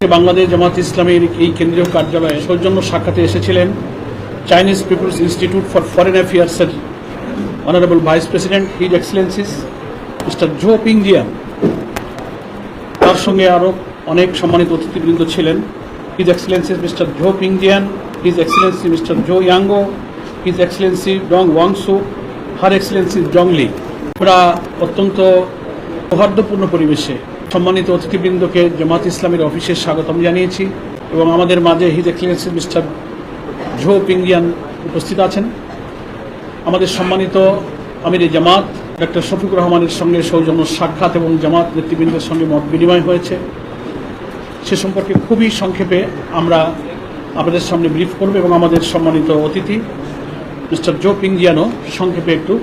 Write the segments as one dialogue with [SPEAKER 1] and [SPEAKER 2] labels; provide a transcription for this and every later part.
[SPEAKER 1] বাংলাদেশ জামাত ইসলামের এই কেন্দ্রীয় কার্যালয়ে সৌজন্য সাক্ষাতে এসেছিলেন Chinese people's institute for foreign অ্যাফেয়ার্সের honourable vice president, his excellencies mister Zhou Pingjian তার সঙ্গে আরও অনেক সম্মানিত অতিথিবৃন্দ ছিলেন। His excellencies mister Zhou Pingjian his excellency mister জো ইয়াঙ্গো হিজ এক্সেলেন্সি ডং ওয়াংসু, হার এক্সেলেন্সি জংলি আমরা অত্যন্ত সৌহার্দ্যপূর্ণ পরিবেশে সম্মানিত অতিথিবৃন্দকে জামাত ইসলামের অফিসে স্বাগতম জানিয়েছি এবং আমাদের মাঝে his excellency mister Zhou Pingjian উপস্থিত আছেন। আমাদের সম্মানিত আমির জামাত ডক্টর শফিকুর রহমানের সঙ্গে সৌজন্য সাক্ষাৎ এবং জামাত নেতৃবৃন্দের সঙ্গে মত বিনিময় হয়েছে। সে সম্পর্কে খুবই সংক্ষেপে আমরা আপনাদের সামনে ব্রিফ করব এবং আমাদের সম্মানিত অতিথি মিস্টার জো পিংজিয়ানো সংক্ষেপে একটু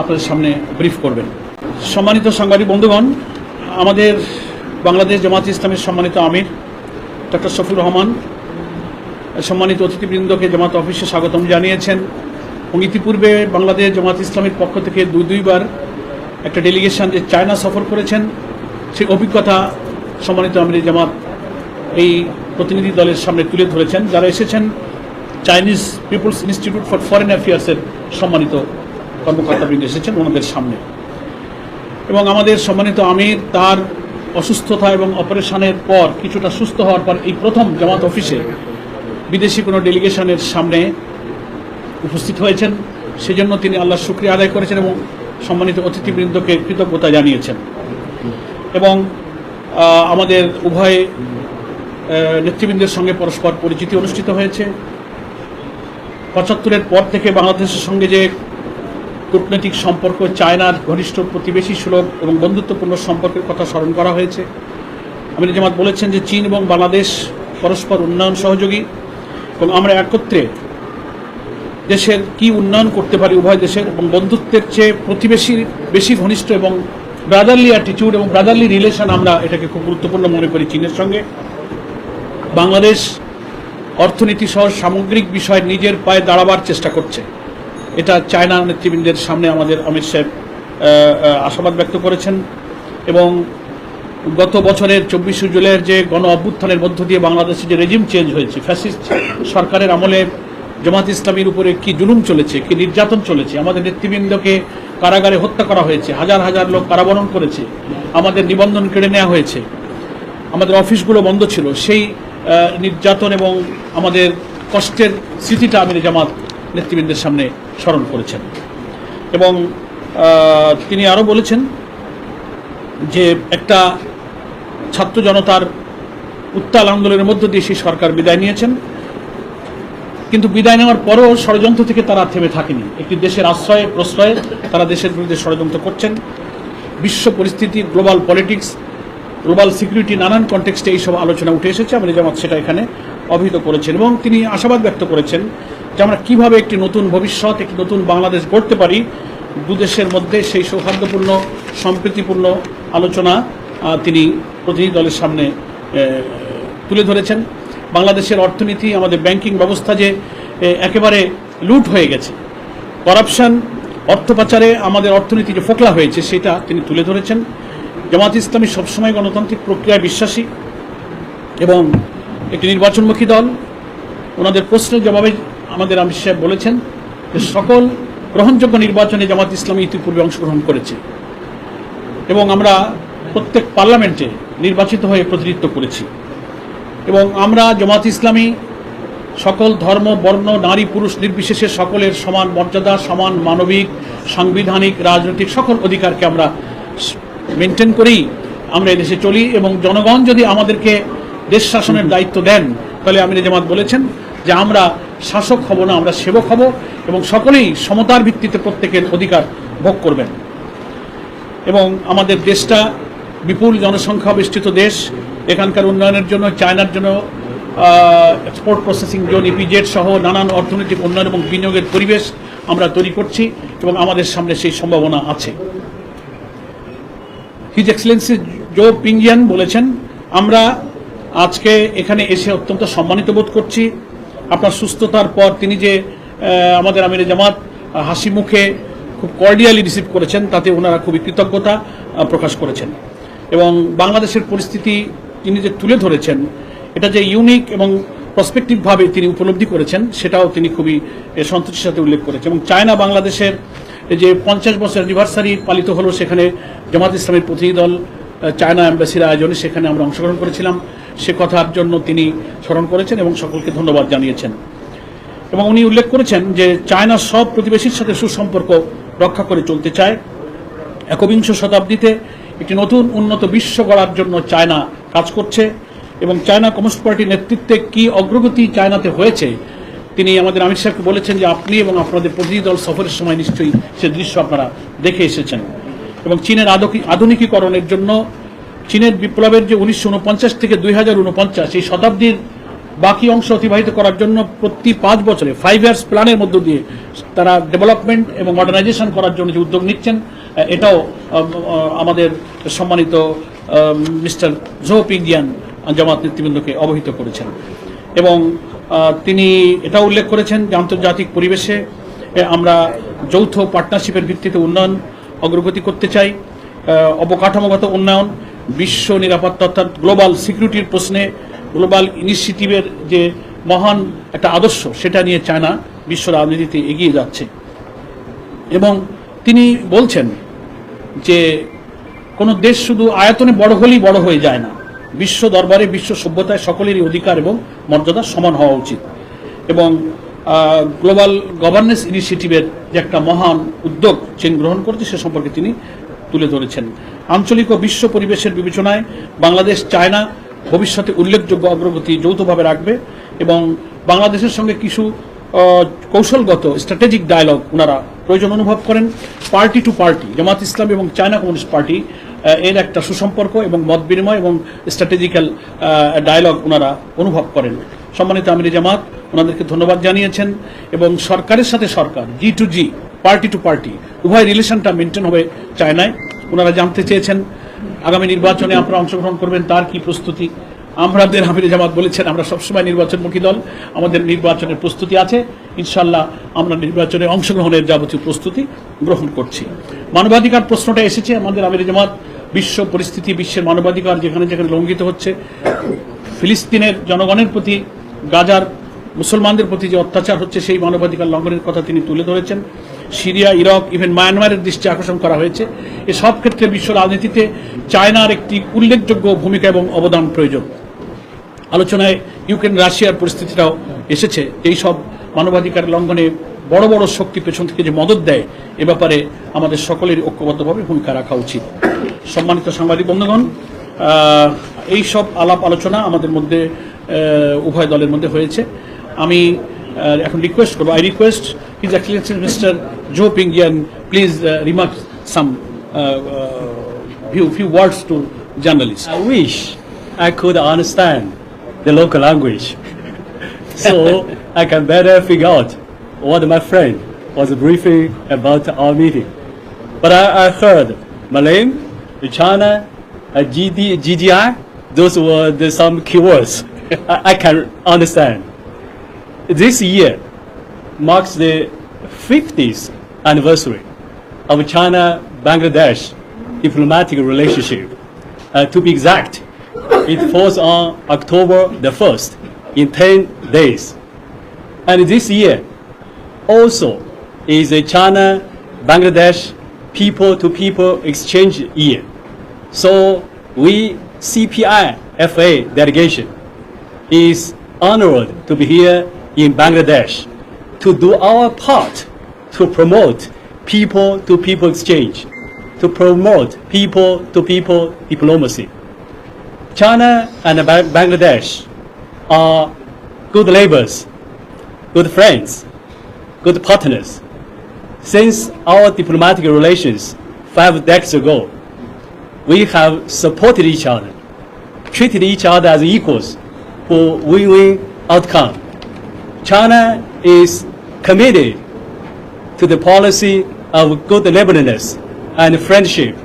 [SPEAKER 1] আপনাদের সামনে ব্রিফ করবেন। সম্মানিত সাংবাদিক বন্ধুগণ আমাদের বাংলাদেশ জামাত ইসলামের সম্মানিত আমির ডক্টর শফিউর রহমান, সম্মানিত অতিথিবৃন্দকে জামাত অফিসে স্বাগতম জানিয়েছেন। এবং ইতিপূর্বে বাংলাদেশ জামাত ইসলামের পক্ষ থেকে দুই দুইবার একটা ডেলিগেশন যে চায়না সফর করেছেন, সেই অভিজ্ঞতা সম্মানিত আমির জামাত এই প্রতিনিধি দলের সামনে তুলে ধরেছেন। যারা এসেছেন Chinese people's institute for foreign অ্যাফেয়ার্সের সম্মানিত কর্মকর্তাবৃন্দ এসেছেন ওনাদের সামনে। এবং আমাদের সম্মানিত আমির, তার অসুস্থতা এবং অপারেশনের পর কিছুটা সুস্থ হওয়ার পর এই প্রথম জামাত অফিসে বিদেশি কোনো ডেলিগেশনের সামনে উপস্থিত হয়েছেন। সেজন্য তিনি আল্লাহ শুক্রিয়া আদায় করেছেন এবং সম্মানিত অতিথিবৃন্দকে কৃতজ্ঞতা জানিয়েছেন। এবং আমাদের উভয় নেতৃবৃন্দের সঙ্গে পরস্পর পরিচিতি অনুষ্ঠিত হয়েছে। পঁচাত্তরের পর থেকে বাংলাদেশের সঙ্গে যে কূটনৈতিক সম্পর্ক চায়নার ঘনিষ্ঠ প্রতিবেশী সুলভ এবং বন্ধুত্বপূর্ণ সম্পর্কের কথা স্মরণ করা হয়েছে। আমির জামাত বলেছেন যে চীন এবং বাংলাদেশ পরস্পর উন্নয়ন সহযোগী এবং আমরা একত্রে দেশের কি উন্নয়ন করতে পারি উভয় দেশের এবং বন্ধুত্বের চেয়ে প্রতিবেশী, বেশি ঘনিষ্ঠ এবং ব্রাদারলি অ্যাটিটিউড এবং ব্রাদারলি রিলেশন আমরা এটাকে খুব গুরুত্বপূর্ণ মনে করি চীনের সঙ্গে। বাংলাদেশ অর্থনীতি সহ সামগ্রিক বিষয়ে নিজের পায়ে দাঁড়াবার চেষ্টা করছে। এটা চায়না নেতৃবৃন্দের সামনে আমাদের অমিত সাহেব আশাবাদ ব্যক্ত করেছেন। এবং গত বছরের চব্বিশে জুলাইয়ের যে গণ অভ্যুত্থানের মধ্য দিয়ে বাংলাদেশে যে রেজিম চেঞ্জ হয়েছে ফ্যাসিস্ট সরকারের আমলে জামাত ইসলামীর উপরে কি জুলুম চলেছে, কি নির্যাতন চলেছে, আমাদের নেতৃবৃন্দকে কারাগারে হত্যা করা হয়েছে, হাজার হাজার লোক কারাবরণ করেছে, আমাদের নিবন্ধন কেড়ে নেওয়া হয়েছে, আমাদের অফিসগুলো বন্ধ ছিল, সেই নির্যাতন এবং আমাদের কষ্টের স্মৃতিটা আমির জামাত নেতৃবৃন্দের সামনে স্মরণ করেছেন। এবং তিনি আরও বলেছেন যে একটা ছাত্র জনতার উত্তাল আন্দোলনের মধ্য দিয়ে সেই সরকার বিদায় নিয়েছেন। কিন্তু বিদায় নেওয়ার পরও ষড়যন্ত্র থেকে তারা থেমে থাকেনি। একটি দেশের আশ্রয়ে, প্রশ্রয়ে তারা দেশের বিরুদ্ধে ষড়যন্ত্র করছেন। বিশ্ব পরিস্থিতি, গ্লোবাল পলিটিক্স, গ্লোবাল সিকিউরিটি, নানান কনটেক্সটে এইসব আলোচনা উঠে এসেছে। আমি জামাত সেটা এখানে অভিহিত করেছেন এবং তিনি আশাবাদ ব্যক্ত করেছেন যে আমরা কীভাবে একটি নতুন ভবিষ্যৎ, একটি নতুন বাংলাদেশ গড়তে পারি দুদেশের মধ্যে সেই সৌহার্দ্যপূর্ণ, সম্প্রীতিপূর্ণ আলোচনা তিনি প্রতিনিধি দলের সামনে তুলে ধরেছেন। বাংলাদেশের অর্থনীতি, আমাদের ব্যাংকিং ব্যবস্থা যে একেবারে লুট হয়ে গেছে। করাপশন, অর্থ পাচারে আমাদের অর্থনীতি যে ফোকলা হয়েছে, সেটা তিনি তুলে ধরেছেন। জামাত ইসলামী সবসময় গণতান্ত্রিক প্রক্রিয়ায় বিশ্বাসী এবং একটি নির্বাচনমুখী দল। ওনাদের প্রশ্নের জবাবে আমাদের আমির সাহেব বলেছেন যে সকল গ্রহণযোগ্য নির্বাচনে জামাত ইসলামী ইতিপূর্বে অংশগ্রহণ করেছে এবং আমরা প্রত্যেক পার্লামেন্টে নির্বাচিত হয়ে প্রতিনিধিত্ব করেছি। এবং আমরা জামাত ইসলামী সকল ধর্ম, বর্ণ, নারী, পুরুষ, নির্বিশেষে সকলের সমান মর্যাদা, সমান মানবিক, সাংবিধানিক, রাজনৈতিক সকল অধিকারকে আমরা মেনটেন করেই আমরা এদেশে চলি এবং জনগণ যদি আমাদেরকে দেশ শাসনের দায়িত্ব দেন, তাহলে আমির জামাত বলেছেন যে আমরা শাসক হব না, আমরা সেবক হব এবং সকলেই সমতার ভিত্তিতে প্রত্যেকের অধিকার ভোগ করবেন। এবং আমাদের দেশটা বিপুল জনসংখ্যা বেষ্টিত দেশ, এখানকার উন্নয়নের জন্য, চায়নার জন্য এক্সপোর্ট প্রসেসিং জোন ইপিজেড সহ নানান অর্থনৈতিক উন্নয়ন এবং বিনিয়োগের পরিবেশ আমরা তৈরি করছি এবং আমাদের সামনে সেই সম্ভাবনা আছে। হিজ এক্সেলেন্সি জো পিংজিয়ান বলেছেন, আমরা আজকে এখানে এসে অত্যন্ত সম্মানিত বোধ করছি। আপনার সুস্থতার পর তিনি যে আমাদের আমির জামাত হাসি মুখে খুব কর্ডিয়ালি রিসিভ করেছেন তাতে ওনারা খুবই কৃতজ্ঞতা প্রকাশ করেছেন। এবং বাংলাদেশের পরিস্থিতি তিনি যে তুলে ধরেছেন এটা যে ইউনিক এবং প্রসপেক্টিভভাবে তিনি উপলব্ধি করেছেন সেটাও তিনি খুবই এ, সন্তুষ্টির সাথে উল্লেখ করেছেন। এবং চায়না বাংলাদেশের যে পঞ্চাশ বছর অ্যানিভার্সারি পালিত হলো সেখানে জামাত ইসলামের প্রতিনিধি দল চায়না অ্যাম্বাসির আয়োজনে সেখানে আমরা অংশগ্রহণ করেছিলাম। সে কথার জন্য তিনি স্মরণ করেছেন এবং সকলকে ধন্যবাদ জানিয়েছেন। এবং উনি উল্লেখ করেছেন যে চায়না সব প্রতিবেশীর সাথে সুসম্পর্ক রক্ষা করে চলতে চায়। একবিংশ শতাব্দীতে একটি নতুন উন্নত বিশ্ব গড়ার জন্য চায়না কাজ করছে এবং চায়না কমিউনিস্ট পার্টির নেতৃত্বে কি অগ্রগতি চায়নাতে হয়েছে, তিনি আমাদের আমির সাহেবকে বলেছেন যে আপনি এবং আপনাদের প্রতিনিধি দল সফরের সময় নিশ্চয়ই সে দৃশ্য আপনারা দেখে এসেছেন। এবং চীনের আধুনিকীকরণের জন্য চীনের বিপ্লবের যে উনিশশো ঊনপঞ্চাশ থেকে দুই হাজার উনপঞ্চাশ, এই শতাব্দীর বাকি অংশ অতিবাহিত করার জন্য প্রতি পাঁচ বছরে ফাইভ ইয়ার্স প্ল্যানের মধ্য দিয়ে তারা ডেভেলপমেন্ট এবং মডার্নাইজেশন করার জন্য যে উদ্যোগ নিচ্ছেন এটাও আমাদের সম্মানিত মিস্টার জো পিংজিয়ান জামাত নেতৃবৃন্দকে অবহিত করেছেন। এবং তিনি এটা উল্লেখ করেছেন যে আন্তর্জাতিক পরিবেশে আমরা যৌথ পার্টনারশিপের ভিত্তিতে উন্নয়ন অগ্রগতি করতে চাই। অবকাঠামোগত উন্নয়ন, বিশ্ব নিরাপত্তা অর্থাৎ গ্লোবাল সিকিউরিটির প্রশ্নে গ্লোবাল ইনিশিয়েটিভের যে মহান একটা আদর্শ, সেটা নিয়ে চায়না বিশ্ব রাজনীতিতে এগিয়ে যাচ্ছে। এবং তিনি বলছেন যে কোনো দেশ শুধু আয়তনে বড় হলেই বড় হয়ে যায় না। বিশ্ব দরবারে, বিশ্ব সভ্যতায় সকলেরই অধিকার এবং মর্যাদা সমান হওয়া উচিত। এবং গ্লোবাল গভর্নেন্স ইনিশিয়েটিভের যে একটা মহান উদ্যোগ চীন গ্রহণ করেছে, সে সম্পর্কে তিনি তুলে ধরেছেন। আঞ্চলিক ও বিশ্ব পরিবেশের বিবেচনায় বাংলাদেশ, চায়না ভবিষ্যতে উল্লেখযোগ্য অগ্রগতি যৌথভাবে রাখবে এবং বাংলাদেশের সঙ্গে কিছু কৌশলগত স্ট্র্যাটেজিক ডায়ালগ ওনারা প্রয়োজন অনুভব করেন। Party to party Jamaat Islam এবং চায়না কমিউনিস্ট পার্টি এর একটা সুসম্পর্ক এবং মত বিনিময় এবং স্ট্র্যাটেজিক্যাল ডায়ালগ ওনারা অনুভব করেন। সম্মানিত আমির জামাত ওনাদেরকে ধন্যবাদ জানিয়েছেন এবং সরকারের সাথে সরকার G to G party to party উভয় রিলেশনটা মেনটেন হবে চায়নায়। ওনারা জানতে চেয়েছেন, আগামী নির্বাচনে আপনারা অংশগ্রহণ করবেন, তার কি প্রস্তুতি? আমাদের আমির জামাত বলেছেন, আমরা সবসময় নির্বাচনমুখী দল, আমাদের নির্বাচনের প্রস্তুতি আছে। ইনশাল্লাহ আমরা নির্বাচনে অংশগ্রহণের যাবতীয় প্রস্তুতি গ্রহণ করছি। মানবাধিকার প্রশ্নটা এসেছে আমাদের আমির জামাত, বিশ্ব পরিস্থিতি, বিশ্বের মানবাধিকার যেখানে যেখানে লঙ্ঘিত হচ্ছে, ফিলিস্তিনের জনগণের প্রতি, গাজার মুসলমানদের প্রতি যে অত্যাচার হচ্ছে সেই মানবাধিকার লঙ্ঘনের কথা তিনি তুলে ধরেছেন। সিরিয়া, ইরাক ইভেন মায়ানমারের দৃষ্টি আকর্ষণ করা হয়েছে। এসব ক্ষেত্রে বিশ্ব রাজনীতিতে চায়নার একটি উল্লেখযোগ্য ভূমিকা এবং অবদান প্রয়োজন। আলোচনায় ইউক্রেন, রাশিয়ার পরিস্থিতিটাও এসেছে। এই সব মানবাধিকার লঙ্ঘনে বড় বড় শক্তি পেছন থেকে যে মদত দেয়, এ ব্যাপারে আমাদের সকলের ঐক্যবদ্ধভাবে ভূমিকা রাখা উচিত। সম্মানিত সাংবাদিক বন্ধুগণ এই সব আলাপ আলোচনা আমাদের মধ্যে উভয় দলের মধ্যে হয়েছে। আমি আহ, এখন রিকোয়েস্ট করবো I request his excellency mister Zhou Pingjian please remark some view few words to journalist
[SPEAKER 2] I wish I could understand the local language so I can better figure out what my friend was briefing about our meeting. But I, I heard Malay, China, uh, GD, GDI, those were the, some keywords I, I can understand. This year marks the 50th anniversary of China-Bangladesh diplomatic relationship. Uh, to be exact, it falls on October the 1st in 10 days. And this year also is a China-Bangladesh people-to-people exchange year. So we CPI FA delegation is honored to be here in Bangladesh to do our part to promote people-to-people exchange, to promote people-to-people diplomacy. China and Bangladesh are good neighbors, good friends, good partners. Since our diplomatic relations five decades ago, we have supported each other, treated each other as equals for win-win outcome. China is committed to the policy of good neighborliness and friendship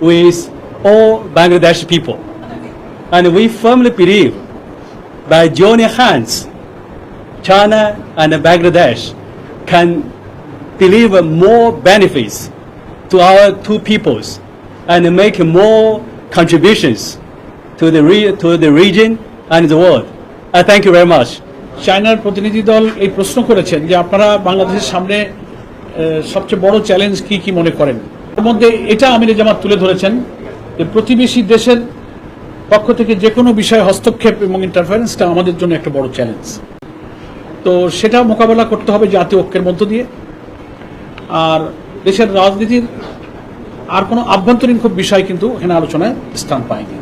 [SPEAKER 2] with all Bangladesh people. And we firmly believe by joining hands, China and Bangladesh can deliver more benefits to our two peoples and make more contributions to the, to the region and the world. I thank you very much.
[SPEAKER 1] চায়নার প্রতিনিধি দল এই প্রশ্ন করেছেন যে আপনারা বাংলাদেশের সামনে সবচেয়ে বড় চ্যালেঞ্জ কি কি মনে করেন? এর মধ্যে এটা আমির জামাত তুলে ধরেছেন যে প্রতিবেশী দেশের পক্ষ থেকে যে কোনো বিষয়ে হস্তক্ষেপ এবং ইন্টারফারেন্সটা আমাদের জন্য একটা বড় চ্যালেঞ্জ তো সেটা মোকাবেলা করতে হবে জাতীয় ঐক্যের মধ্য দিয়ে। আর দেশের রাজনীতির আর কোনো আভ্যন্তরীণ খুব বিষয় কিন্তু এখানে আলোচনায় স্থান পায়নি।